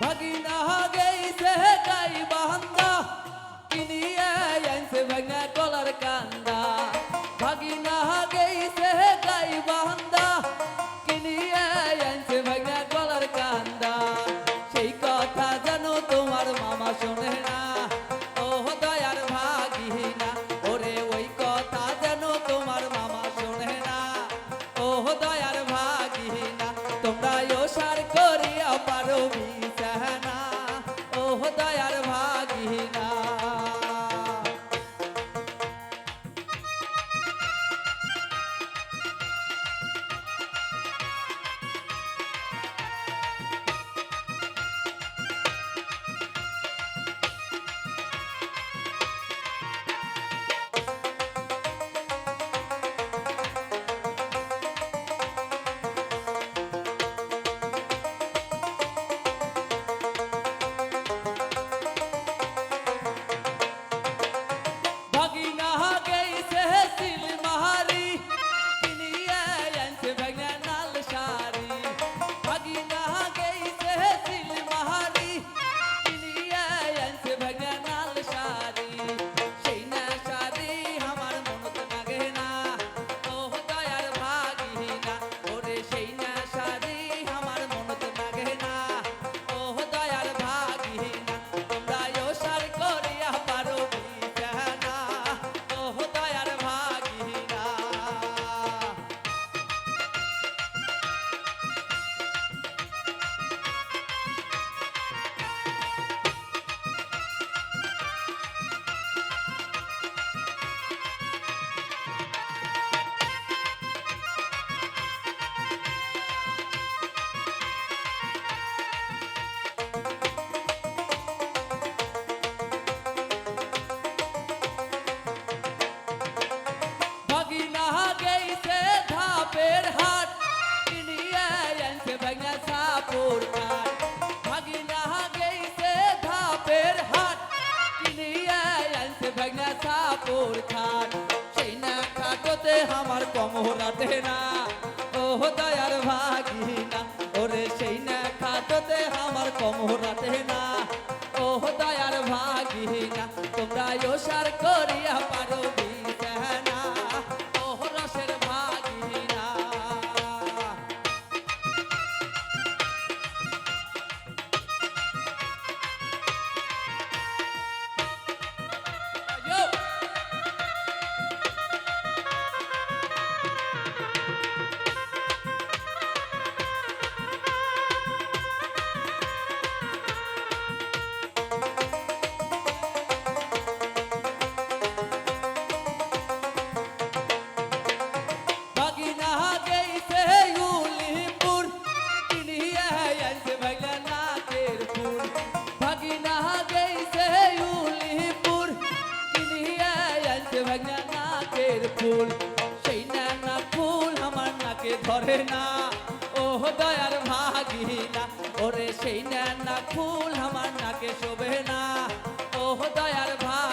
ভগিনা গেছে দয়ার ভাই সেই না কাকতে আমার কমরাতে না ও দয়ার ভাগিনা ওরে সেই না কাকতে আমার কমরা করে না। ও দয়ার ভাগিনা, ওরে সেই না ফুল আমার নাকে শোবে না। ও দয়ার ভাগ